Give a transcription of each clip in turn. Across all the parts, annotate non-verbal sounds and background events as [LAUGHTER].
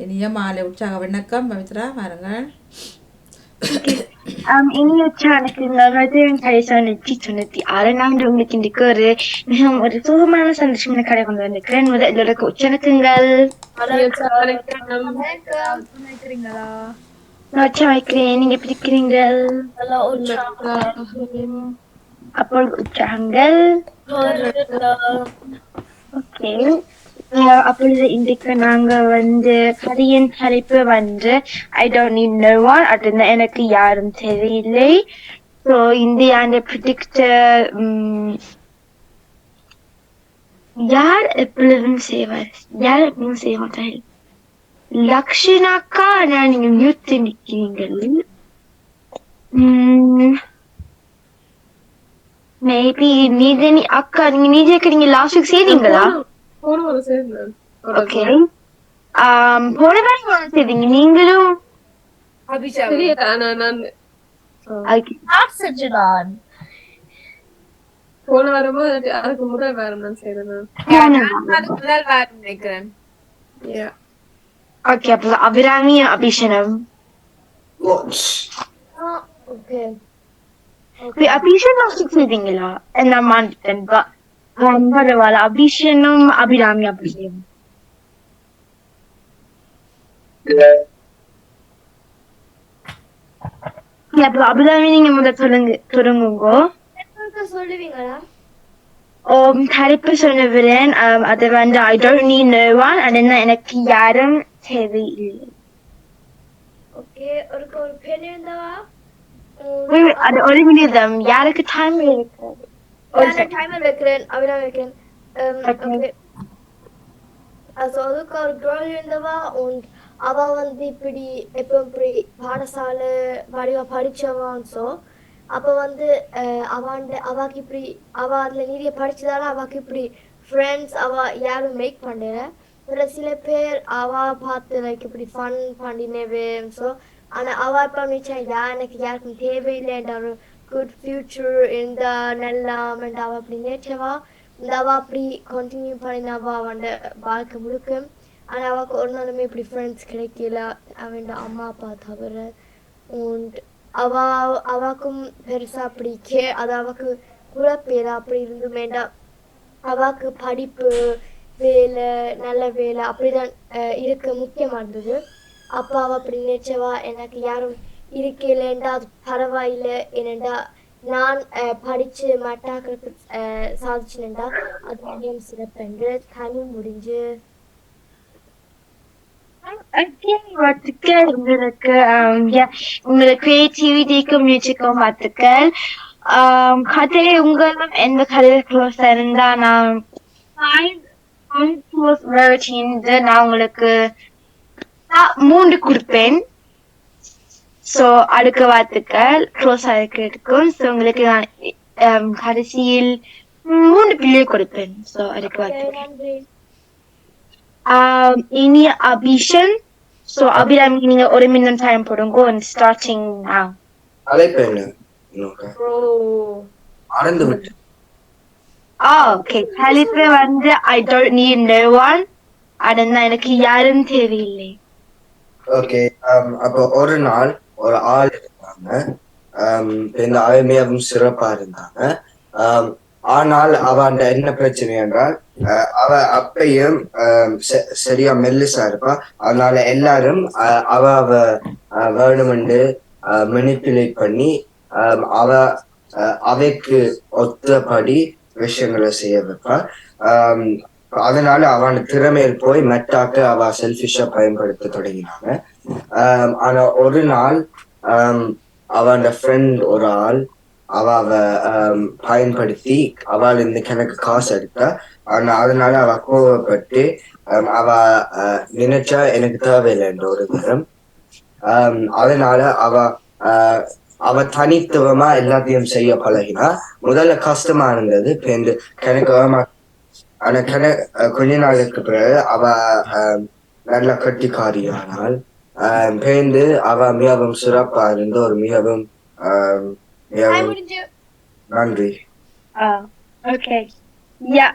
இனிய மாலை உற்சாக வணக்கம் பவித்ரா வாருங்கள் Um, இனிய உற்சாகங்கள் மதுரையின் கலை தொண்ணூற்றி தொண்ணூற்றி ஆறு நான் உங்களுக்கு இன்றைக்கு ஒரு மிகவும் ஒரு சுகமான சந்தோஷமான கடை கொண்டு வந்திருக்கிறேன் முதல் எல்லோருக்கும் உற்சாகத்துங்கள் நான் உற்சாகம் வைக்கிறேன் நீங்க பிடிக்கிறீங்கள் அப்போ உற்சாகங்கள் ஓகே அப்பொழுது இன்றைக்கு நாங்க வந்து கதையின் தலைப்பு வந்து I don't need no one அப்படின்னு எனக்கு யாரும் தெரியலை ஸோ இந்த ஆண்டு யார் எப்பொழுதும் செய்வார்? யார் எப்பவும் செய்ய மாட்டார்கள் லக்ஷனாக்கா நான் நீங்க மியூட் நிற்கிறீங்கள் மேபி நீதனி அக்கா நீங்க நீதிக்கு நீங்க லாஸ்ட் வீக் செய்தீங்களா? போன ஒரு சேர்ந்தேன் ஓகே ஆம் போன வாரம் என்ன செய்தீங்க நீங்களும் தெரியல நான் நான் Okay. போன வாரமோ இல்லாட்டி அதுக்கு முதல் வாரம் நான் செய்தேன் நான் போன வாரம். நினைக்கிறேன் Yeah. ஓகே அப்போ அபிராமி அபிஷனம் ஓகே அபிஷன் லாஸ்ட் வீக் செய்தீங்களா நான் மாட்டேன் பரவாயில்ல அபிஷனும் அபிராமி அபிஷேகம் அப்போ அபிராமி நீங்க முதல் சொல்லுங்க தொடங்குங்க சொல்லுவீங்களா ஓம் தலைப்பு சொன்னவரன் அது வந்து I don't need no one அது என்ன எனக்கு யாரும் தேவையில்லை ஓகே ஒரு ஒரு பெண் இருந்தவா Wait, wait, அது ஒரு நிமிடம் யாருக்கு டைம் இருக்காது டைமர் வைக்கிறேன் வைக்கிறேன். ஓகே also அதுக்கு ஒரு கேர்ள் இருந்தவா und அவ வந்து இப்படி எப்போ இப்படி பாடசாலை வடிவா படிச்சவான் ஸோ அப்ப வந்து அவாண்ட அவாக்கு இப்படி அவ அதுல நிறைய படிச்சதால அவாக்கு இப்படி ஃப்ரெண்ட்ஸ் அவ யாரும் மேக் பண்ணல. சில பேர் அவ பார்த்து லைக் இப்படி ஃபன் பண்ணினவே ஸோ அவ இப்ப நினைச்சா யா எனக்கு யாருக்கும் தேவையில்லைன்ற ஒரு குட் ஃபியூச்சர் இந்த நல்லா அவ அப்படி நினைச்சவா? இந்த அவ அப்படி கண்டினியூ பண்ணினவா அவன் வாழ்க்கை முழுக்க. ஆனா அவளுக்கு ஒரு நாளுமே இப்படி ஃப்ரெண்ட்ஸ் கிடைக்கல. அவன் அம்மா அப்பா தவிர. und அவ அவாக்கும் பெருசா அப்படி கே அது அவக்கு குழப்பேல அப்படி இருந்து வேண்டாம். அவாக்கு படிப்பு வேலை நல்ல வேலை அப்படிதான் அஹ், இருக்க முக்கியமா இருந்தது அப்பா அப்படி நினைச்சவா? எனக்கு யாரும் இருக்கலேண்டா அது பரவாயில்லை ஏனெண்டா நான் அஹ், படிச்சு மட்டாக்களுக்கு சாதிச்சுனேன்டா அது மிகவும் சிறப்பென்று டைமும் முடிஞ்சு. Again, வாழ்த்துக்கள் உங்களுக்கு um, yeah, உங்களோட கிரியேட்டிவிட்டிக்கு முயற்சிக்கும் வாழ்த்துக்கள் um, கதை உங்களும் எந்த கதையில க்ளோஸ் இருந்தா நான் க்ளோஸ் five இருந்து நான் உங்களுக்கு நான் மூன்று கொடுப்பேன். சோ அடுக்க வாழ்த்துக்கள் க்ளோஸ் ஆகிருக்கும் சோ உங்களுக்கு நான் கடைசியில் மூன்று பிள்ளை கொடுப்பேன். வாழ்த்துக்கள் நன்றி um, இனி அபிஷன். ஸோ அபிராமி நீங்க ஒரு மினிமம் டைம் போடுங்க. And starting now. அழைப்பு என்ன? இன்னொரு. ப்ரோ மறந்து விட்டு ஓகே தலைப்பு வந்து I don't need no one எனக்கு யாரும் தேவையில்லை. ஓகே அப்போ ஒரு நாள் ஒரு ஆள் இருந்தாங்க. இந்த ஆள் சிறப்பா இருந்தாங்க. ஆம், ஆனால் அவன் என்ன பிரச்சனை என்றால் அஹ், அவ அப்பையும் சரியா மெல்லிசா இருப்பா. அதனால எல்லாரும் அஹ், அவ அவ அஹ், வேணுமென்று மெனிப்புலேட் பண்ணி அவ அஹ், அவைக்கு ஒத்தபடி விஷயங்களை செய்ய வைப்பா. அதனால அவன் திறமையில் போய் மெட்டாக்க அவ செல்ஃபிஷா பயன்படுத்த தொடங்கினாங்க. ஆனா ஒரு நாள் அவன் ஃப்ரெண்ட் ஒரு ஆள் அவ அவ பயன்படுத்தி அவள் இந்த கணக்கு காசு எடுத்தா ஆனா அதனால அவ கோவப்பட்டு அவ அஹ், நினைச்சா எனக்கு தேவையில்லைன்ற ஒரு விதம். அதனால அவ ஆஹ், அவ தனித்துவமா எல்லாத்தையும் செய்ய பழகினா முதல்ல கஷ்டமா இருந்தது இப்ப இந்த கணக்கு ஆனா அஹ், கொஞ்ச நாளுக்கு பிறகு அவ நல்ல கட்டிக்காரியானால் பேர்ந்து அவ மிகவும் சிறப்பா இருந்து ஒரு மிகவும் நன்றி.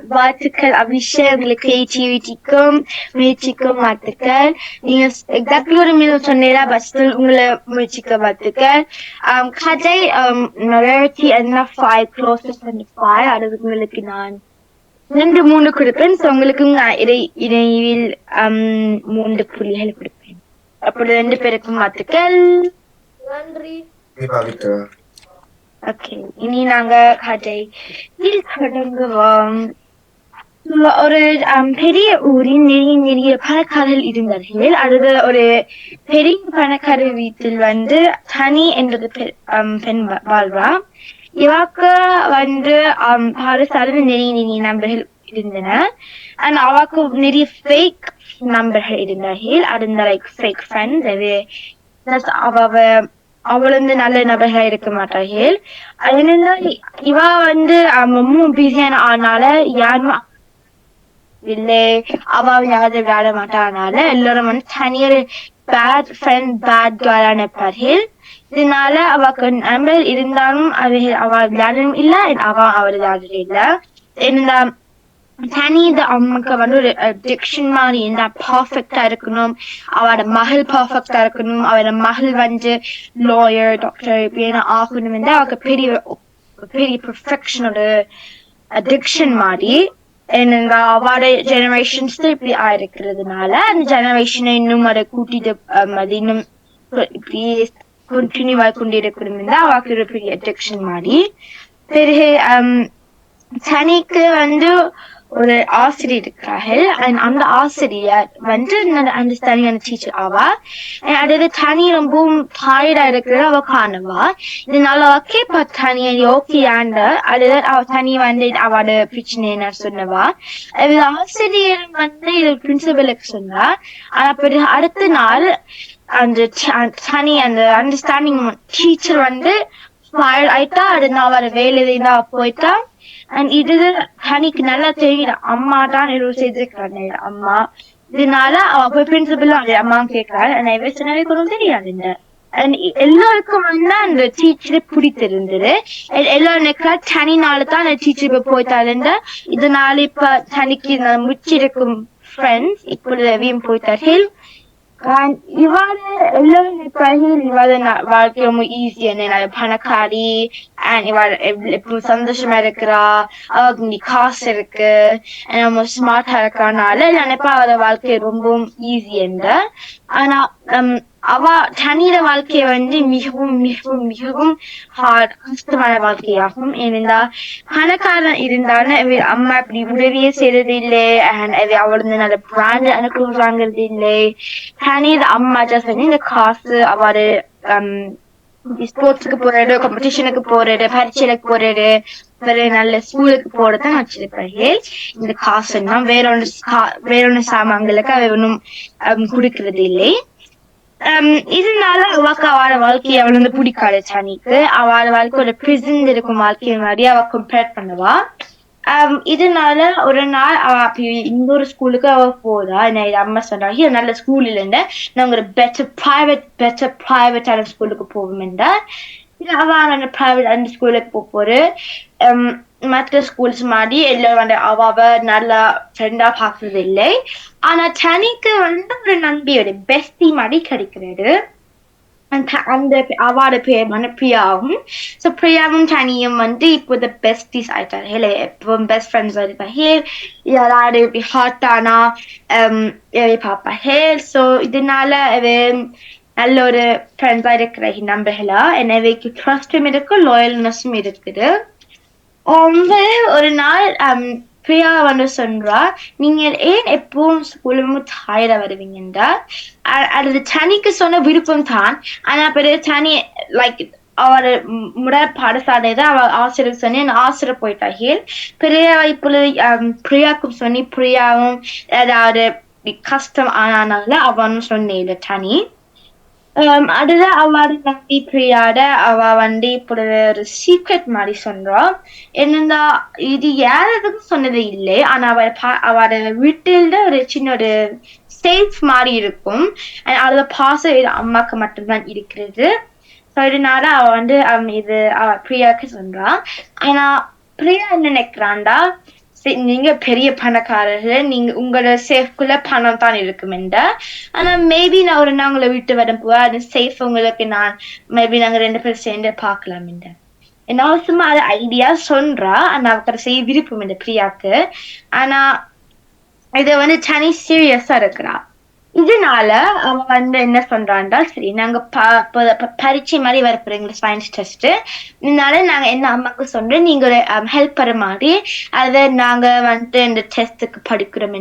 வாழ்த்துக்கள் அபிஷேக் உங்களுக்கு கிரியேட்டிவிட்டிக்கும் முயற்சிக்கும் வாழ்த்துக்கள். நீங்க எக்ஸாக்ட்லி ஒரு மீதம் சொன்னீங்களா பட் ஸ்டில் உங்களை முயற்சிக்க வாழ்த்துக்கள். கதை ரேவதி என்ன ஃபைவ் க்ளோசஸ்ட் அண்ட் ஃபைவ் அது உங்களுக்கு நான் ரெண்டு மூணு கொடுப்பேன். ஸோ உங்களுக்கு நான் இடை இடையில் um, மூன்று புள்ளிகள் கொடுப்பேன். அப்படி ரெண்டு பேருக்கும் வாழ்த்துக்கள். நன்றி. ஓகே இனி நாங்க கதை தொடங்குவோம். ஒரு um, பெரிய ஊரில் நிறைய நிறைய பணக்காரர்கள் இருந்தார்கள். அடுத்த ஒரு பெரிய பணக்கார வீட்டில் வந்து தனி um, பெண் வா- வாழ்வா இவாக்கு வந்து um, பாடசாலையில் நிறைய நிறைய நம்பர்கள் இருந்தன அண்ட் அவாக்கு நிறைய ஃபேக் நம்பர்கள் இருந்தார்கள். அது லைக் ஃபேக் ஃப்ரெண்ட்ஸ் அது அவ அவ- அவள் வந்து நல்ல நபர்களா இருக்க மாட்டார்கள். அதனால இவ வந்து ரொம்ப பிஸியான ஆனால யாரும் இல்லை. அவ யாரும் விளையாட மாட்டானால எல்லாரும் வந்து தனியார் பேட் ஃப்ரெண்ட் பேட் கேர்ளா நினைப்பார்கள் இதனால அவக்கு நண்பர் இருந்தாலும் அது அவ விளையாடவும் இல்ல அவ அவள் விளையாடுறது இல்ல. இந்த தனி இது அம்மாக்கு வந்து ஒரு அடிக்ஷன் மாதிரி இருந்தா பர்ஃபெக்டா இருக்கணும். அவளோட மகள் பர்ஃபெக்டா இருக்கணும். அவட மகள் வந்து லாயர் டாக்டர் இப்படின்னு ஆகணும் வந்து அவளுக்கு பெரிய பெரிய பெர்ஃபெக்ஷனோட அடிக்ஷன் மாதிரி. என்னங்க அவட ஜெனரேஷன்ஸ் இப்படி ஆயிருக்கிறதுனால அந்த ஜெனரேஷனை இன்னும் அதை கூட்டிட்டு இன்னும் இப்படி கண்டினியூ ஆகி கொண்டு இருக்கணும் தான் ஒரு மாதிரி பிறகு சனிக்கு வந்து ஒரு ஆசிரியர் இருக்கிறார்கள். அந்த ஆசிரியர் வந்து அந்த தனியான டீச்சர் ஆவா அதாவது தனி ரொம்பவும் டயர்டா இருக்கிற அவ காணவா. இதனால அவ கேட்பா தனியை யோக்கியாண்ட அதாவது அவ தனி வந்து அவட பிரச்சனை என்ன சொன்னவா. அது ஆசிரியர் வந்து இது பிரின்சிபலுக்கு சொன்னா ஆனா பிறகு அடுத்த நாள் அந்த சனி அந்த அண்டர்ஸ்டாண்டிங் டீச்சர் வந்து ஃபயர் ஆயிட்டா அது நான் வர வேலையில தான் போயிட்டா. அண்ட் இது ஹனிக்கு நல்லா தெரியும் அம்மா தான் ஏதோ செய்திருக்கிறாங்க. அம்மா இதனால அவ போய் பிரின்சிபல் அம்மா கேட்கறாள் நிறைய சொன்னாவே கொஞ்சம் தெரியாது அண்ட் எல்லாருக்கும் வந்து அந்த டீச்சர் பிடித்திருந்தது எல்லாரும் நினைக்கிறா சனினால தான் அந்த டீச்சர் இப்ப போயிட்டாருந்த இதனால இப்ப தனிக்கு நான் ஃப்ரெண்ட்ஸ் இப்பொழுது அவையும் போயிட்டார்கள். And இவாள எல்லாரும் நினைப்பார்கள் வாழ்க்கை ரொம்ப ஈஸி என்ன பணக்காரி அண்ட் இவாள் எப்பவும் சந்தோஷமா இருக்கிறா. அவளுக்கு நீ காசு இருக்கு. And நம்ம ஸ்மார்ட்டா இருக்கறனால நினைப்பா. அவரோட வாழ்க்கை ரொம்பவும் ஈஸி என்ற ஆனா um, அவ தனியிட வாழ்க்கை வந்து மிகவும் மிகவும் மிகவும் ஹார்ட் கஷ்டமான வாழ்க்கையாகும். ஏனென்றால் பணக்காரன் இருந்தாலும் அவர் அம்மா இப்படி உதவியே செய்யறது இல்லை அண்ட் அவ அவள் நல்ல பிராண்ட் அனுகூலம் வாங்குறது இல்லை தனியில அம்மா just வந்து இந்த காசு அவரு um, ஸ்போர்ட்ஸுக்கு போறது காம்படிஷனுக்கு போறது பரீட்சைக்கு போறது வேற நல்ல ஸ்கூலுக்கு போறதான் வச்சிருப்பாரு இந்த காசு வேற ஒன்று வேற ஒன்று சாமான்களுக்கு அவ ஒன்றும் um, கொடுக்கறது இல்லை இதனால அவக்கு அவளோட வாழ்க்கையை அவள் வந்து பிடிக்காது சனிக்கு. அவளோட வாழ்க்கை ஒரு பிரிசன் இருக்கும் வாழ்க்கை மாதிரி அவ கம்பேர் பண்ணுவா. இதனால ஒரு நாள் அவ அப்படி இன்னொரு ஸ்கூலுக்கு அவ போறா. என்ன இது அம்மா சொன்னாங்க "இது நல்ல ஸ்கூல் இல்லைன்னு நாங்க ஒரு பெட்டர் பிரைவேட் பெட்டர் பிரைவேட்டான ஸ்கூலுக்கு போவோம் இது அவ அந்த பிரைவேட் அந்த ஸ்கூலுக்கு போக போரு um, மற்ற ஸ்கூல்ஸ் மாதிரி எல்லோரும் வந்து அவ நல்ல நல்லா ஃப்ரெண்டா பாக்குறது இல்லை ஆனா தனிக்கு வந்து ஒரு நம்பியோட பெஸ்டி மாதிரி கிடைக்கிறது. அந்த அந்த அவார்டு பேர் வந்து பிரியாவும். ஸோ பிரியாவும் தனியும் வந்து இப்போ த பெஸ்டிஸ் ஆயிட்டாரு ஹேல இப்போ பெஸ்ட் ஃப்ரெண்ட்ஸ் ஆயிருப்பா ஹே யாராவது இப்படி ஹாட் ஆனா பாப்பா. ஹே ஸோ இதனால அவ நல்ல ஒரு ஃப்ரெண்ட்ஸா இருக்கிற நம்பர்களா எனவே ட்ரஸ்டும் இருக்கு லாயல்னஸும் இருக்குது. வந்து ஒரு நாள் பிரியா வந்து சொல்றா நீங்க ஏன் எப்பவும் ஸ்கூலும் தாயிர வருவீங்க? என்றால் அது சனிக்கு சொன்ன விருப்பம் தான். ஆனா பிறகு சனி லைக் அவர் முட பாடசாலை தான் அவ ஆசிரியர் சொன்னி ஆசிரியர் ஆசிரியர் போயிட்டார்கள் பிரியா இப்பொழுது பிரியாவுக்கும் பிரியாக்கும் சொன்னி பிரியாவும் ஏதாவது கஷ்டம் ஆனால அவனும் சொன்னேன் சனி. அதுதான் அதுல நம்பி பிரியாட அவ வந்து இப்போ ஒரு சீக்ரெட் மாதிரி சொல்றா. என்னன்னா இது யாருக்கும் சொன்னது இல்லை. ஆனா அவ பா- வீட்டில ஒரு சின்ன ஒரு ஸ்டேஜ் மாதிரி இருக்கும். And அதுல பாசம் இது அம்மாக்கு மட்டும்தான் இருக்கிறது. ஸோ இதனால அவ வந்து அவன் இது அவ பிரியாவுக்கு சொல்றா. ஆனா பிரியா என்ன நினைக்கிறான்டா நீங்க பெரிய பணக்காரர்கள் நீங்க உங்களோட சேஃப்குள்ள பணம் தான் இருக்கும் ஆனா மேபி நான் ஒரு நாள் உங்களை விட்டு வரும்போது அது சேஃப் உங்களுக்கு நான் மேபி நாங்க ரெண்டு பேரும் சேர்ந்து பார்க்கலாம் என்னால சும்மா அது ஐடியா சொல்றா. ஆனா அவக்கு செய்ய விருப்பம் இந்த பிரியாக்கு ஆனா இத வந்து சனி சீரியஸா இருக்கிறா. இதனால அவ வந்து என்ன சொல்றான்டா சரி நாங்க ப- பரீட்சை மாதிரி வரப்போறீங்க சயின்ஸ் டெஸ்ட் இதனால நாங்க என்ன அம்மாக்கு சொல்றேன் நீங்க ஒரு um, ஹெல்ப் பண்ற மாதிரி அதை நாங்க வந்துட்டு இந்த டெஸ்ட்டுக்கு படிக்கிறோம்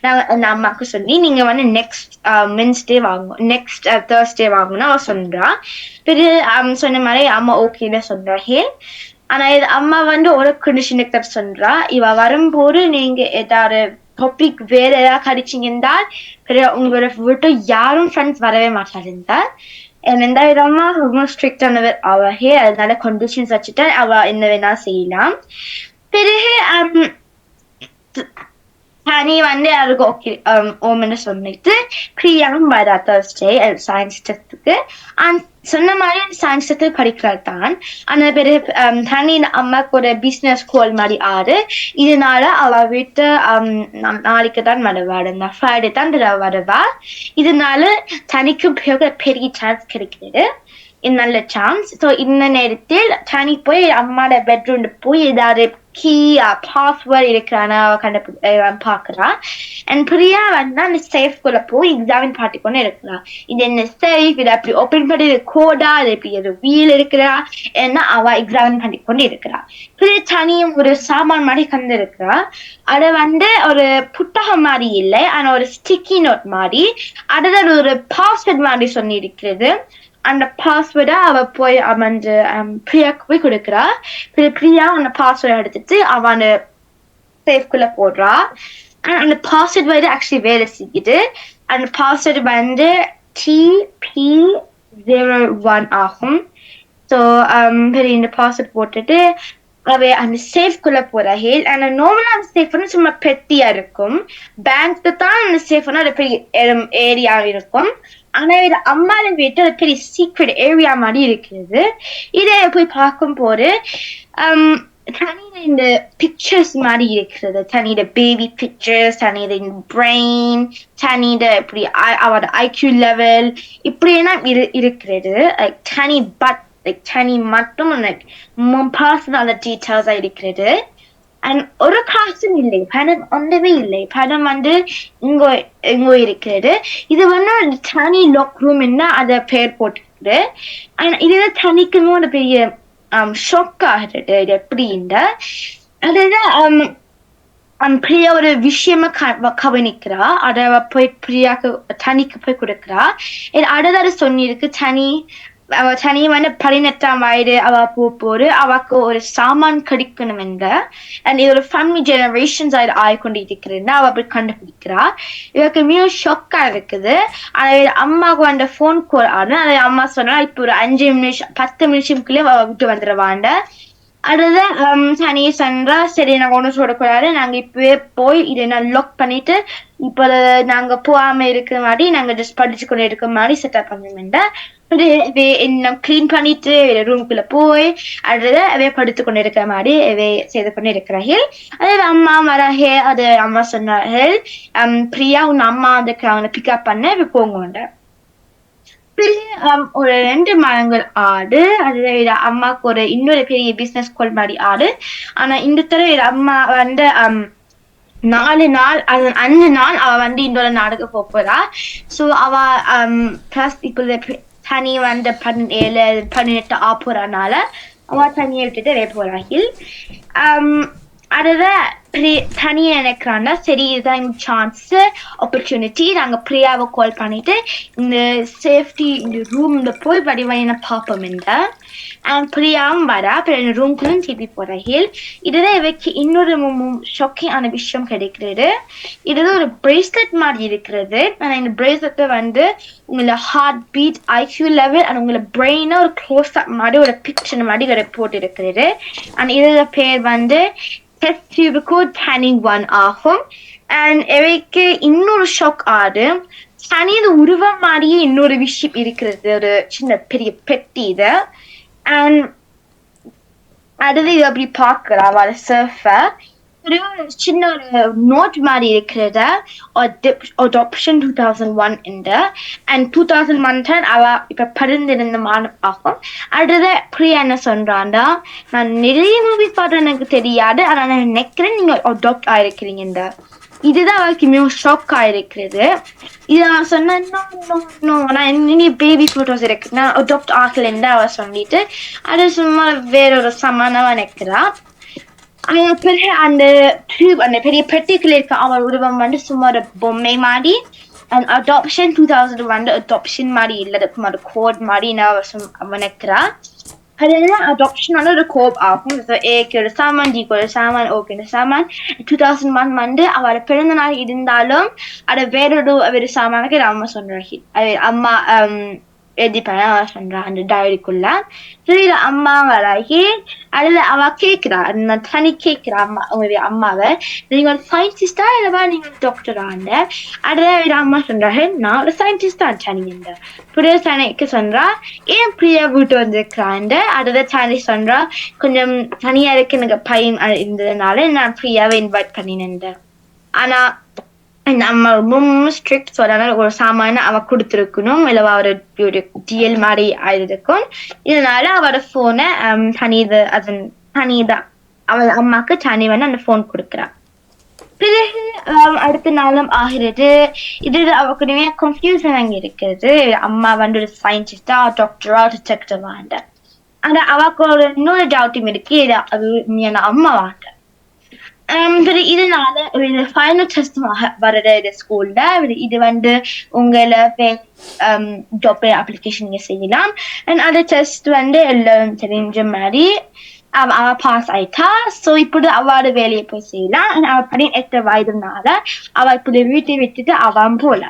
நாங்க அந்த அம்மாக்கு சொல்லி நீங்க வந்து நெக்ஸ்ட் வென்ஸ்டே வாங்குவோம் நெக்ஸ்ட் தேர்ஸ்டே வாங்கணும் அவ சொல்றா. பிறகு அவன் சொன்ன மாதிரி அம்மா ஓகேன்னு சொல்றா ஹே. ஆனா இது அம்மா வந்து ஒரு கண்டிஷனுக்கு சொல்றா. இவ வரும்போது நீங்க ஏதாவது டாபிக் வேற ஏதாவது கிடைச்சிங்கன்னா உங்களோட விட்டு யாரும் ஃப்ரெண்ட்ஸ் வரவே மாட்டாருந்தா இந்த விதமா ரொம்ப ஸ்ட்ரிக்ட் ஆனவர் ஹே அதனால கண்டிஷன்ஸ் வச்சுட்டு அவ என்ன வேணா செய்யலாம். பிறகு ஹனி வந்து அவருக்கு ஓகே ஓமன்னு சொல்லிட்டு கிரியாவும் வராத ஸ்டே சயின்ஸ் டெஸ்ட்டுக்கு அண்ட் சொன்ன மாதிரி சயின்ஸ் எடுத்து படிக்கிறார் தான் அந்த பிறகு தனியின் அம்மாக்கு ஒரு பிசினஸ் கோல் மாதிரி ஆறு. இதனால அவ வீட்டு um, நாளைக்கு தான் வருவாள் இந்த ஃப்ரைடே தான் வருவா. இதனால தனிக்கு பெரிய சான்ஸ் கிடைக்கிறது நல்ல சான்ஸ் ஸோ இந்த நேரத்தில் தனி போய் அம்மாட பெட்ரூம் போய் ஏதாவது கீ பாஸ்வேர்ட் uh, இருக்கிறானா கண்டு பாக்குறா அண்ட் பிரியா வந்து அந்த சேஃப்குள்ள போய் எக்ஸாமின் பாட்டி கொண்டு இருக்கிறா. இது என்ன சேஃப் இது அப்படி ஓப்பன் பண்ணி கோடா அது இப்படி ஒரு வீல் இருக்கிறா? ஏன்னா அவ எக்ஸாமின் பண்ணி கொண்டு இருக்கிறா. பிரியா தனியும் ஒரு சாமான் மாதிரி கண்டு இருக்கிறா. அது வந்து ஒரு புத்தகம் மாதிரி இல்லை. ஆனா ஒரு ஸ்டிக்கி நோட் மாதிரி. அதுதான் ஒரு பாஸ்வேர்ட் மாதிரி சொல்லி இருக்கிறது அந்த பாஸ்வேர்டை அவ போய் அவன் um, பிரியாக்கு போய் கொடுக்குறா. பிரியா அந்த பாஸ்வேர்டை எடுத்துட்டு அவன் சேஃப்குள்ள போடுறா. அந்த பாஸ்வேர்ட் வந்து ஆக்சுவலி வேலை செய்யுது அந்த பாஸ்வேர்டு வந்து டிபி ஜீரோ ஒன் ஆகும். ஸோ சரி um, இந்த பாஸ்வேர்ட் போட்டுட்டு அவ அந்த சேஃப்குள்ள போற. ஹேல் அந்த நார்மலா அந்த சேஃப் வந்து சும்மா பெட்டியா இருக்கும். பேங்க்கு தான் அந்த சேஃப் வந்து அது பெரிய um, ஏரியா இருக்கும். ஆனா இது அம்மால வீட்டு ஒரு பெரிய சீக்ரெட் ஏரியா மாதிரி இருக்கிறது இதை போய் பார்க்கும் போது ஹம், தனியில இந்த பிக்சர்ஸ் மாதிரி இருக்கிறது தனியில பேபி பிக்சர்ஸ் தனியில இந்த பிரெயின் தனியில இப்படி அவரோட ஐக்யூ லெவல் இப்படியெல்லாம் இரு இருக்கிறது. லைக் தனி பட் லைக் தனி மட்டும் லைக் பர்சனாலிட்டி டீட்டெயில்ஸாக இருக்கிறது. ஒரு காசும் இல்லை பணம் ஒன்றுமே இல்லை பணம் வந்து இங்கோ இங்கோ இருக்கிறது இது வந்து தனி லாக் ரூம் என்ன அதை பேர் போட்டுருக்குது அண்ட் இது தனிக்குமே ஒரு பெரிய ஷாக் ஆகிறது இது எப்படின்னா அதாவது பிரியா ஒரு விஷயமா க- கவனிக்கிறா அத போய் பிரியாக்கு தனிக்கு போய் கொடுக்குறா இது சொன்னிருக்கு சொல்லியிருக்கு தனி அவ தனி வந்து பதினெட்டாம் வயது அவ போ போரு அவக்கு ஒரு சாமான் கிடைக்கணும் என்க அண்ட் இது ஒரு ஃபேமிலி ஜெனரேஷன்ஸ் ஆயிடு ஆயிக்கொண்டு இருக்கிறது அவ அப்படி கண்டுபிடிக்கிறா. இவருக்கு மிக ஷொக்கா இருக்குது. ஆனா அம்மாவுக்கு வந்த ஃபோன் கால் ஆடு அதை அம்மா சொன்னா இப்போ ஒரு அஞ்சு நிமிஷம் பத்து நிமிஷம்குள்ளே அவ விட்டு வந்துடுவாண்ட அடுத்த சனி சந்திரா சரி நாங்க ஒன்றும் சொல்லக்கூடாது நாங்க இப்பவே போய் இதை நான் லாக் பண்ணிட்டு இப்போ நாங்க போகாம இருக்கிற மாதிரி நாங்க ஜஸ்ட் படிச்சு கொண்டு இருக்கிற மாதிரி செட்டப் பண்ணுவேன் இன்னும் கிளீன் பண்ணிட்டு ரூம்க்குள்ள போய் அடுத்து அவே படுத்து கொண்டு இருக்கிற மாதிரி அவே செய்து கொண்டு இருக்கிறார்கள் அது அம்மா வராக அது அம்மா சொன்னார்கள் பிரியா உன் அம்மா வந்து அவனை பிக்கப் பண்ண இப்ப போங்க ஒரு ரெண்டு மரங்கள் ஆடு அதுல அம்மாக்கு ஒரு இன்னொரு பெரிய பிசினஸ் கோல் மாதிரி ஆடு. ஆனா இந்த தடவை அம்மா வந்து நாலு நாள் அது அஞ்சு நாள் அவ வந்து இன்னொரு நாடுக்கு போறா. சோ அவ பிளஸ் இப்போ தனி வந்து பன் ஏழு பன்னெட்டு ஆ போறனால அவ தனியை விட்டுட்டு வே போறார்கள் அதுதான் தனியாக நினைக்கிறான்னா சரி இதுதான் எங்க சான்ஸ் ஆப்பர்ச்சுனிட்டி நாங்கள் பிரியாவை கால் பண்ணிட்டு இந்த சேஃப்டி இந்த ரூம்ல போய் வடிவனை பார்ப்போம் இந்த. அண்ட் பிரியாவும் வரா அப்புறம் ரூம்குள்ளும் திருப்பி போறார்கள் இதுதான் இவைக்கு இன்னொரு ஷாக்கிங்கான விஷயம் கிடைக்கிறது. இதுதான் ஒரு பிரேஸ்லெட் மாதிரி இருக்கிறது. ஆனால் இந்த பிரேஸ்லெட்டை வந்து உங்களோட heart beat IQ level and உங்களோட பிரெயினாக ஒரு க்ளோஸ் அப் மாதிரி ஒரு பிக்சர் மாதிரி ஒரு போட்டு இருக்கிறது அண்ட் இதோட பேர் வந்து test டியூபுக்கு டேனிங் ஆகும் அண்ட் இவைக்கு இன்னொரு ஷாக் ஆடு தனியது உருவம் மாதிரியே இன்னொரு விஷயம் இருக்கிறது ஒரு சின்ன பெரிய பெட்டி இது அண்ட் அடுத்து இது அப்படி பார்க்கலாம் வர சர்ஃபர் ஒரு சின்ன ஒரு நோட் மாதிரி இருக்கிறது அடாப்ஷன் டூ தௌசண்ட் ஒன் இந்த. அண்ட் டூ தௌசண்ட் ஒன் தான் அவ இப்ப பிறந்திருந்த மாதம் ஆகும். அடுத்த பிரியா என்ன சொல்றாண்டா நான் நிறைய மூவிஸ் பார்த்தேன் எனக்கு தெரியாது ஆனா நான் நினைக்கிறேன் நீங்க அடாப்ட் ஆயிருக்கிறீங்க இந்த. இதுதான் அவருக்கு மிகவும் ஷாக் ஆயிருக்கிறது. இது நான் சொன்னேன் நான் இனி பேபி போட்டோஸ் இருக்கு. நான் அடாப்ட் ஆகலைன்னு அவ சொல்லிட்டு அது சும்மா வேற ஒரு சமானமா நினைக்கிறா. ஆனா பிறகு அந்த tube, அந்த பெரிய பெட்டிக்குள்ள இருக்க அவர் உருவம் வந்து சும்மா ஒரு பொம்மை மாதிரி அண்ட் அடாப்ஷன் டூ தௌசண்ட் வந்து அடாப்ஷன் மாதிரி இல்லை அது ஒரு கோட் மாதிரி நான் சும்- நினைக்கிறா என்ன அடாப்ஷன் வந்து ஒரு கோப் ஆகும் ஏக்கு ஒரு சாமான் ஜிக்கு ஒரு சாமான் ஓகே ஒரு சாமான் டூ தௌசண்ட் ஒன் வந்து அவரோட பிறந்த நாள் இருந்தாலும் அதை வேறொரு ஒரு சாமானுக்கு அம்மா சொன்ன அம்மா எழுதிப்பேன் அவ சொல்றா அந்த டைரிக்குள்ள சரி அம்மா வராகி அதுல அவ கேக்குறா அந்த தனி கேக்குறா அம்மா உங்களுடைய அம்மாவை. நீங்க ஒரு சயின்டிஸ்டா இல்லவா நீங்க ஒரு அந்த அதுல ஒரு அம்மா சொல்றாரு நான் ஒரு சயின்டிஸ்டா இந்த புரிய தனிக்கு சொல்றா ஏன் பிரியா வீட்டு வந்திருக்கிறான் அதுல சனி சொல்றா கொஞ்சம் தனியா இருக்கு எனக்கு பையன் இருந்ததுனால நான் பிரியாவை இன்வைட் பண்ணினேன் ஆனா நம்ம ரொம்ப ஸ்ட்ரிக்ட் சொல்றாங்க ஒரு சாமான அவ கொடுத்துருக்கணும். இல்ல ஒரு ஒரு டிஎல் மாதிரி ஆயிருக்கும். இதனால அவரோட போனை தனிது அதன் தனிதான் அவள் அம்மாக்கு தனி வந்து அந்த போன் கொடுக்குறா. பிறகு um, அடுத்த நாளும் ஆகிறது. இது அவருக்கு நிறைய கன்ஃபியூசன் அங்க இருக்கிறது அம்மா வந்து ஒரு சயின்டிஸ்டா டாக்டரா டிடெக்டிவாண்ட ஆனா அவளுக்கு ஒரு இன்னொரு டவுட்டும் இருக்கு. இது அது அம்மா வாண்ட Um, சரி இதனால ஒரு ஃபைனல் டெஸ்ட் வருது இது ஸ்கூல்ல இது வந்து உங்களை ஜாப் அப்ளிகேஷன் நீங்க செய்யலாம் அண்ட் அந்த டெஸ்ட் வந்து எல்லாம் தெரிஞ்ச மாதிரி அவ அவ பாஸ் ஆயிட்டா சோ இப்படி அவளோட வேலையை போய் செய்யலாம் அண்ட் அவ படி எட்டு வயதுனால அவ இப்படி வீட்டை விட்டுட்டு அவன் போல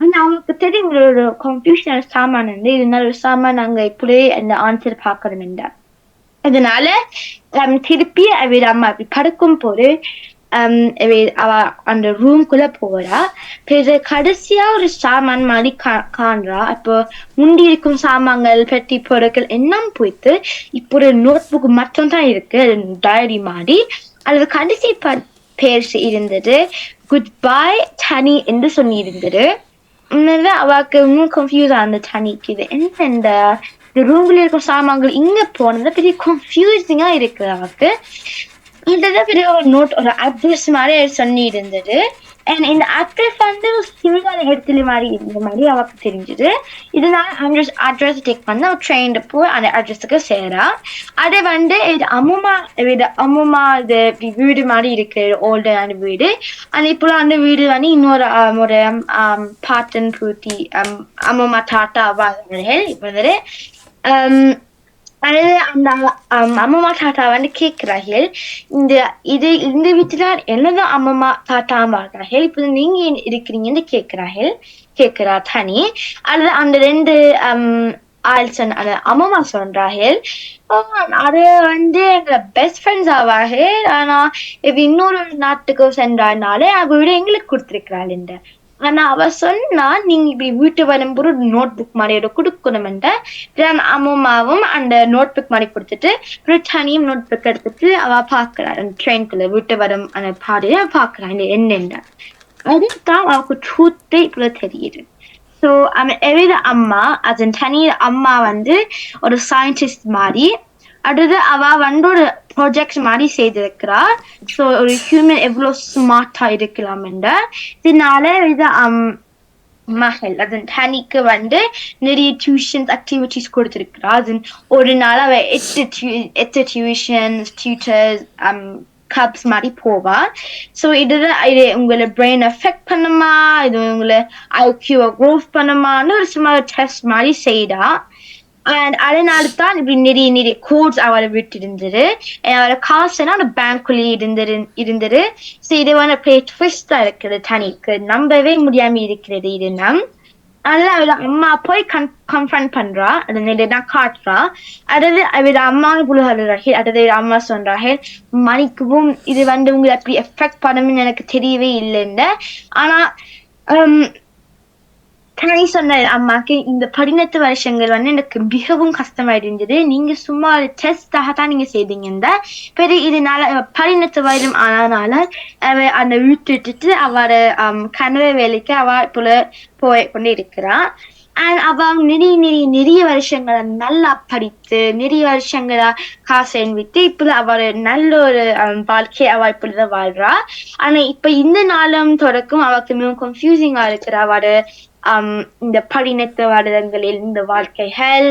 ஆனா அவளுக்கு தெரியும் ஒரு- ஒரு கன்ஃபியூஷன் சாமான் வந்து இருந்தாலும் ஒரு சாமான் நாங்க இப்படி அந்த ஆன்சர் பார்க்கணும் அதனால um, திருப்பி அவர் அம்மா அப்படி படுக்கும் போது அவ அந்த ரூம்குள்ள போறா. பிறகு கடைசியா ஒரு சாமான் மாதிரி கா- காண்றா. அப்போ முண்டி இருக்கும் சாமான்கள் பெட்டி பொருட்கள் எல்லாம் போயிட்டு இப்போ ஒரு நோட் புக் மட்டும் தான் இருக்கு. டைரி மாதிரி. அது கடைசி ப- பேர் இருந்தது. குட் பை தனி என்று சொல்லி இருந்தது அவளுக்கு இன்னும் கன்ஃபியூஸ் ஆனது தனிக்கு இது என்ன இந்த இந்த ரூம்ல இருக்கும் சாமான்கள் இங்க போனது பெரிய கன்ஃபியூசிங்கா இருக்கு அவளுக்கு இதுதான் பெரிய ஒரு நோட் ஒரு அட்ரஸ் மாதிரி சொல்லி இருந்தது அண்ட் இந்த அட்ரஸ் வந்து சிமிலர் இடத்துல மாதிரி இருந்த மாதிரி அவளுக்கு தெரிஞ்சது. இதனால அட்ரஸ் அட்ரஸ் டேக் பண்ணி அவள் ட்ரெயின் போய் அந்த அட்ரஸுக்கு சேரா அது வந்து இது அம்மா இது அம்மா இது வீடு மாதிரி இருக்கு ஓல்டான வீடு. அந்த இப்போ அந்த வீடு வந்து இன்னொரு ஒரு பாட்டன் பூட்டி um, அம்மா தாத்தா அவர்கள் இப்போ Um, அதாவது அந்த um, அம்மம்மா தாத்தா வந்து கேட்கிறார்கள் இந்த இது இந்த வீட்டுல என்னதான் அம்மம்மா தாத்தா பார்க்கிறார்கள் இப்ப நீங்க இருக்கிறீங்கன்னு கேட்கிறார்கள் கேட்கிறா தனி. அல்லது அந்த ரெண்டு um, ஆள் சொன்ன அந்த அம்மம்மா சொல்றார்கள் அது வந்து எங்களை பெஸ்ட் ஃப்ரெண்ட்ஸ் ஆவார்கள். ஆனா இப்ப இன்னொரு நாட்டுக்கு சென்றாருனாலே அவ விட எங்களுக்கு கொடுத்திருக்கிறாள் இந்த ஆனா அவ சொன்னா நீங்க இப்படி வீட்டு வரும்போது நோட் புக் மாதிரி ஒரு கொடுக்கணும்ன்ற அம்மாவும் அந்த நோட் புக் மாதிரி கொடுத்துட்டு பிரிட்டானியும் தனியும் நோட் புக் எடுத்துட்டு அவ பாக்குறாரு ட்ரெயின்குள்ள வீட்டு வரும் அந்த பாதையை பாக்குறான் என்னென்ன? அதுதான் அவளுக்கு ட்ரூத்தே இப்ப தெரியுது. ஸோ எவ்வித அம்மா அதன் தனி அம்மா வந்து ஒரு சயின்டிஸ்ட் மாதிரி அடுத்து அவ வந்து ஒரு ப்ராஜெக்ட் மாதிரி செய்திருக்கிறா. ஸோ ஒரு ஹியூமன் எவ்வளவு ஸ்மார்ட்டா இருக்கலாம் என்ற. இதனால இது um, மகள் அது ஹனிக்கு வந்து நிறைய டியூஷன்ஸ் ஆக்டிவிட்டிஸ் கொடுத்துருக்கிறா. அது ஒரு நாள் அவ எட்டு எட்டு டியூஷன்ஸ் டியூட்டர்ஸ் கப்ஸ் மாதிரி போவா. ஸோ இது இது உங்களை பிரெயின் எஃபெக்ட் பண்ணுமா? இது உங்களை ஐக்கியூவை க்ரோத் பண்ணுமான்னு ஒரு சும்மா டெஸ்ட் மாதிரி செய்தா அதனால தான் இப்படி நிறைய நிறைய கோட்ஸ் அவரை விட்டு இருந்தது அவரை காசு எல்லாம் அந்த பேங்க்குள்ளே இருந்தது இருந்தது. ஸோ இது வந்து அப்படியே ட்விஸ்டா இருக்குது தனிக்கு நம்பவே முடியாம இருக்கிறது இது நம். அதனால அவளோட அம்மா போய் கன் கன்ஃபர்ன் பண்றா. அதை நிறைய காட்டுறா. அதாவது அவளோட அம்மா புழுகிறார்கள் அதாவது அம்மா சொல்றார்கள் மணிக்கவும் இது வந்து உங்களை அப்படி எஃபெக்ட் பண்ணும்னு எனக்கு தெரியவே இல்லைன்னு. ஆனா தனி சொன்ன அம்மாக்கு இந்த பதினெட்டு வருஷங்கள் வந்து எனக்கு மிகவும் கஷ்டமா இருந்தது நீங்க சும்மா ஒரு டெஸ்டாக தான் நீங்க செய்தீங்க இந்த பெரிய இதனால பதினெட்டு வயதும் ஆனால அவ அந்த விட்டுட்டு அவட கனவு வேலைக்கு அவ போல போய் கொண்டு இருக்கிறான் அண்ட் அவ நிறைய நிறைய நிறைய வருஷங்களை நல்லா படித்து நிறைய வருஷங்களா காசு விட்டு இப்ப அவரு நல்ல ஒரு வாழ்க்கையை வாழ்க்கை அவ வாழ்றா. ஆனா இப்ப இந்த நாளும் தொடக்கம் அவளுக்கு மிகவும் கன்ஃபியூசிங்கா இருக்கிற அவட Um, இந்த படினத்து வருடங்களில் இந்த வாழ்க்கைகள்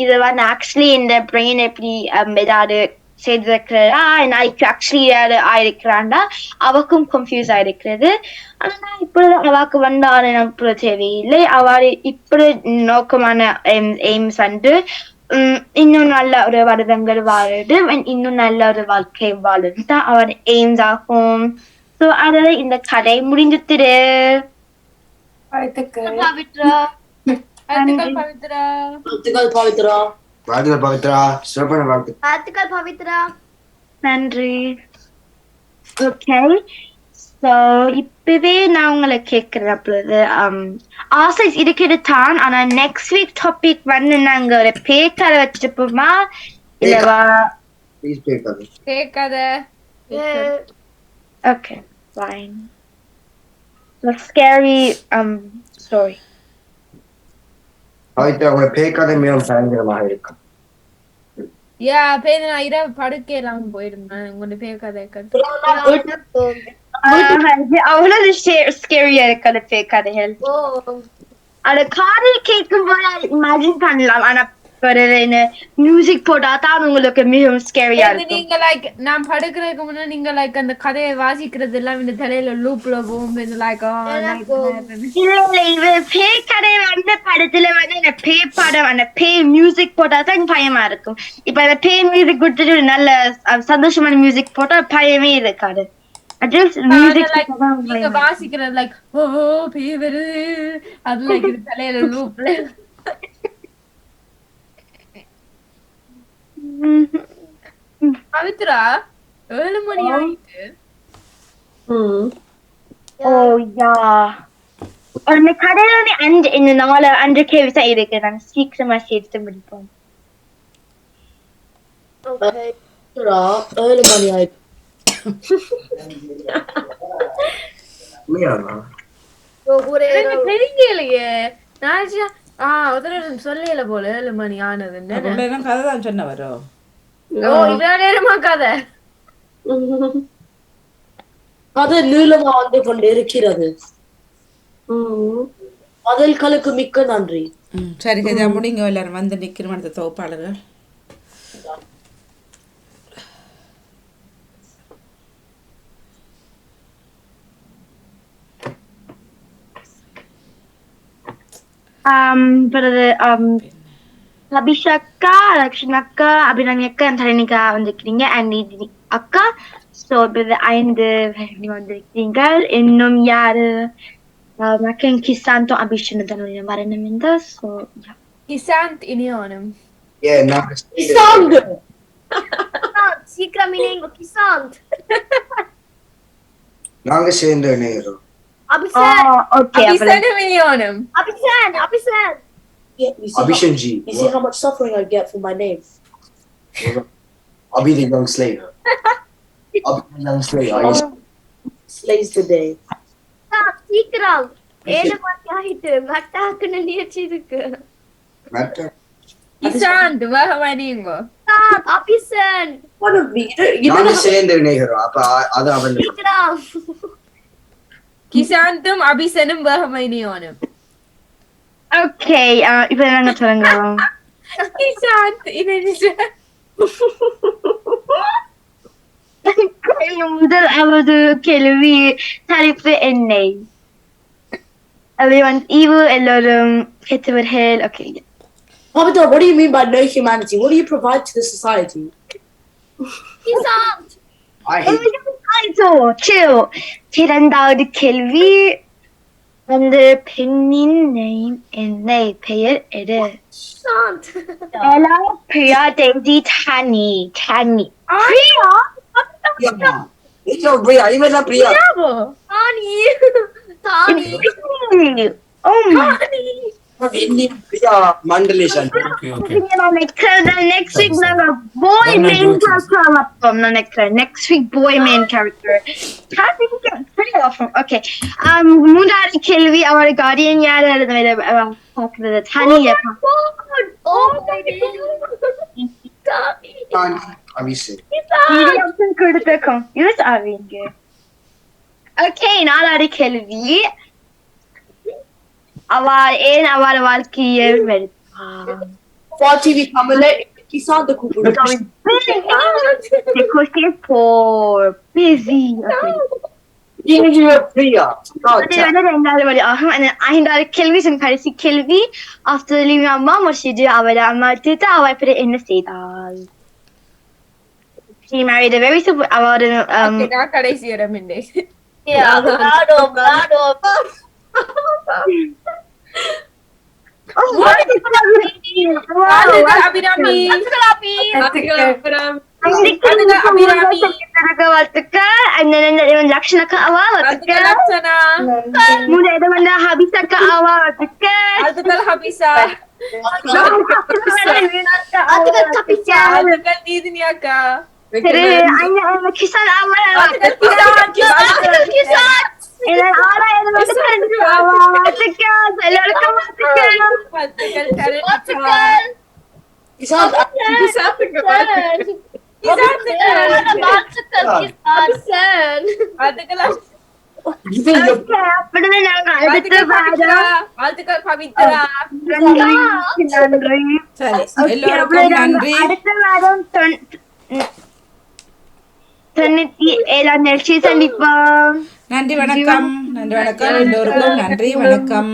இது வந்து ஆக்சுவலி இந்த பிரெயின் எப்படி um, ஏதாவது செய்திருக்கிறதா நாளைக்கு ஆக்சுவலி யாரு ஆயிருக்கிறாண்டா அவக்கும் கன்ஃபியூஸ் ஆயிருக்கிறது. ஆனா இப்பொழுது அவக்கு வந்த எனக்கு தேவையில்லை. அவள் இப்படி நோக்கமான எய்ம்ஸ் வந்து உம், இன்னும் நல்ல ஒரு வருடங்கள் வாழுது. இன்னும் நல்ல ஒரு வாழ்க்கை வாழுது தான் அவன் எய்ம்ஸ் ஆகும். ஸோ அதனால இந்த கதை முடிஞ்சுத்துரு பவித்ரா. வாழ்த்துக்கள் பவித்ரா. வாழ்த்துக்கள் பவித்ரா. வாழ்த்துக்கள் பவித்ரா. சிறப்பான வாழ்த்து. வாழ்த்துக்கள் பவித்ரா. நன்றி. ஓகே ஸோ இப்பவே நான் உங்களை கேட்கிறேன் பொழுது um, ஆசை இருக்கிறது தான் ஆனா நெக்ஸ்ட் வீக் டாபிக் வந்து நாங்க ஒரு பேக்கரை வச்சிருப்போமா இல்லவா? பேக்காது கேட்காத okay fine scary um story. Pavithra உங்களை பேக்காத மிகவும் பயங்கரமாக இருக்கும் யா பேர் நான் இரவு படுக்கை இல்லாம போயிருந்தேன் உங்களோட பேர் கதை அவ்வளவு ஸ்கேரியா இருக்கு அந்த பேய் கதைகள் ஓ அந்த காதல் கேட்கும் போது இமேஜின் பண்ணலாம் ஆனா மியூசிக் போட்டா தான் உங்களுக்கு மிகவும் ஸ்கேரியா இருக்கும் நீங்க லைக் நான் படுக்கிறதுக்கு முன்னாடி நீங்க லைக் அந்த கதையை வாசிக்கிறது எல்லாம் இந்த தலையில லூப்ல போகும் இந்த லைக் இல்ல இல்ல இது பேய் கதை வந்த படத்துல வந்து அந்த பேய் படம் அந்த பேய் மியூசிக் போட்டா தான் பயமா இருக்கும். இப்ப அந்த பேய் மியூசிக் கொடுத்துட்டு நல்ல சந்தோஷமான மியூசிக் போட்டா பயமே இருக்காது. மியூசிக் வாசிக்கிறது லைக் ஓ பேய் வருது அது லைக் தலையில லூப்ல [LAUGHS] பவித்ரா ஏழு மணி ஆயிட்டு ஓ யா அந்த கடையில வந்து அஞ்சு இந்த நாலு அஞ்சு கேள்வி இருக்கு நாங்க சீக்கிரமா சேர்த்து முடிப்போம் ஓகே பவித்ரா ஏழு மணி ஆயிடுச்சு உண்மையாவா? ஒவ்வொரு எனக்கு தெரியலையே நான் ஜா- ஆ ஒரு சொல்லல போல ஏழு மணி ஆனதுன்னு அப்படின்னா கதை தான் சொன்ன வரும் ஓ இவ்வளவு நேரமா கதை? அது நீளமா வந்து கொண்டு இருக்கிறது பதில்களுக்கு மிக்க நன்றி. சரி கஜா முடிங்க எல்லாரும் வந்து நிற்கணும் அடுத்த தொகுப்பாளர்கள். Um பிறகு um அபிஷாக்கா லக்ஷ்மி அக்கா அபிராமி அக்கா தரணிகா வந்திருக்கிறீங்க அண்ட் அக்கா. ஸோ பிறகு ஐந்து வந்திருக்கிறீங்க இன்னும் யாரு? மக்கள் கிசாந்தம் அபிஷன் தன்னுடைய மரணம் இந்த ஸோ கிசாந்த் இனியோனும் சீக்கிரம் இணைங்க கிசாந்த் நாங்க சேர்ந்து இணைகிறோம். Abishan okay அபிசனும் இனியோனும் Abishan Abishan Yeah, you see, how, Abhishan G. you see how much suffering I get for my name. [LAUGHS] Abhi the young slayer. Abhi the young slayer. Yes. Slays today. சீக்கிரம் ஏழு மணி ஆயிட்டு மட்டாக்குன்னு நிகழ்ச்சி இருக்கு Matter. கிசாந்த் வேகமா நீங்க கிசாந்த் அபிஷன் One of me. You don't, you நாங்க don't have சேர்ந்து இணைகிறோம் அப்ப அ- அது அவன் சீக்கிரம் கிசாந்தும் அபிசனும் வேகமா இனியோனும் ஓகே இப்போ நாங்க சொல்லுங்க கிசாந்த் இனியோனும் முதலாவது கேள்வி தலைப்பு என்னை அது வந்து ஈவு எல்லோரும் கெட்டவர்கள் okay Pavitra, what do you mean by no humanity? What do you provide to the society? Kishanth I hate Aitor, chill. Pirendal Kelvi and Penin name and they pay it. it is. Sant. Ella Priya Dedi Tani. Tani. Priya? Priya. It's your Priya. Even a Priya. Tani. Tani. Oh my. Tani. Indian Priya Mandalation. Okay, okay. Next week, the boy main character. From the next next week, boy main character. How did you get pretty well from? Okay. Um, Mundari Kelvi, our guardian, yeah, that made a talk with it. Honey, yeah. Oh my god! Tani, Abhishek. Tani, Abhishek. Yunus Avinge. Okay, Nalari Kelvi. அவ ஏன் அவளோட வாழ்க்கையை வெறுப்பாள் For TV Kamala, Kisan the Kubu. Because she's poor, busy. Priya அது வந்து ரெண்டாவது வழி ஆகும் அந்த ஐந்தாவது கேள்வி சொன்ன கடைசி கேள்வி ஆஃப்டர் லீவிங் அம்மா முடிச்சிட்டு அவளை அம்மா எடுத்துட்டு அவள் இப்படி என்ன செய்தாள் She married a very super அவரோட um, Okay, நான் கடைசி இடம் இல்லை Yeah, bravo, bravo. Oh, what is வாழ்த்துக்கள் அபிராமி வாழ்த்துக்கள் and then இந்த லக்ஷணக்கு அவா வாழ்த்துக்கள் வாழ்த்துக்கள் அர்ச்சனா மூணாவது வந்து ஹபிசக்கு அவா வாழ்த்துக்கள் வாழ்த்துக்கள் ஹபிசா வாழ்த்துக்கள் கபிச்சா வாழ்த்துக்கள் நீதினி அக்கா சரி அங்க அங்க கிசான் அவா வாழ்த்துக்கள் கிசான் எல்லாரும் ஆறாயிரம் வாழ்த்துக்கள் அவா வாழ்த்துக்கள் எல்லாருக்கும் வாழ்த்துக்கள் வாழ்த்துக்கள் கரண் Kisan, கிசாத்துக்கு வாழ்த்துக்கள் வாழ்த்துக்கள் வாழ்த்துக்கள் பவித்ரா. நன்றி எல்லோருக்கும். நன்றி. அடுத்த வாரம் தொண்ணூத்தி ஏழாம் நிகழ்ச்சி சந்திப்போம். நன்றி வணக்கம் நன்றி வணக்கம் எல்லோருக்கும் நன்றி வணக்கம்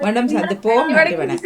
மீண்டும் சந்திப்போம் நன்றி வணக்கம்